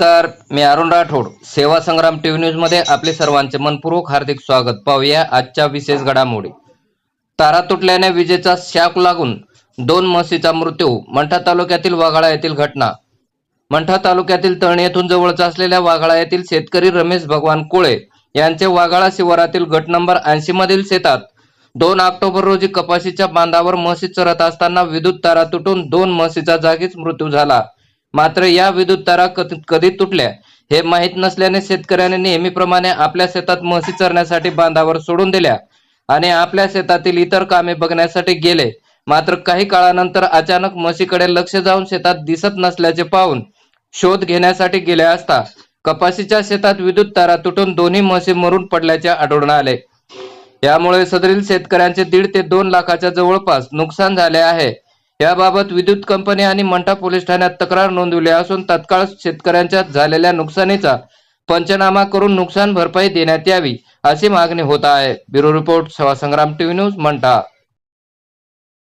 नमस्कार मी अरुण राठोड. सेवा संग्राम टीव्ही न्यूजमध्ये आपले सर्वांचे मनपूर्वक हार्दिक स्वागत. पाहूया आजच्या विशेष घडामोडी. तारा तुटल्याने विजेचा शाक लागून दोन म्हशीचा मृत्यू मंठा तालुक्यातील वाघाळा येथील घटना. मंठा तालुक्यातील तळणी येथून जवळच असलेल्या वाघाळा येथील शेतकरी रमेश भगवान कोळे यांचे वाघाळा शिवारातील गट नंबर ऐंशी मधील शेतात दोन ऑक्टोबर रोजी कपाशीच्या बांधावर म्हशी चरत असताना विद्युत तारा तुटून दोन म्हशीचा जागीच मृत्यू झाला. मात्र या विद्युत तारा कधी तुटल्या हे माहीत नसल्याने शेतकऱ्याने नेहमीप्रमाणे आपल्या शेतात म्हशी चरण्यासाठी बांधावर सोडून दिल्या आणि आपल्या शेतातील इतर कामे बघण्यासाठी गेले. मात्र काही काळानंतर अचानक म्हशीकडे लक्ष जाऊन शेतात दिसत नसल्याचे पाहून शोध घेण्यासाठी गेले असता कपाशीच्या शेतात विद्युत तारा तुटून दोन्ही म्हशी मरून पडल्याचे आढळून आले. यामुळे सदरील शेतकऱ्यांचे दीड ते दोन लाखाच्या जवळपास नुकसान झाले आहे. याबाबत विद्युत कंपनी आणि मंठा पोलीस ठाण्यात तक्रार नोंदवली असून तत्काळ शेतकऱ्यांच्या झालेल्या नुकसानीचा पंचनामा करून नुकसान भरपाई देण्यात यावी अशी मागणी होत आहे. ब्युरो रिपोर्ट सेवा संग्राम टीव्ही न्यूज मंठा.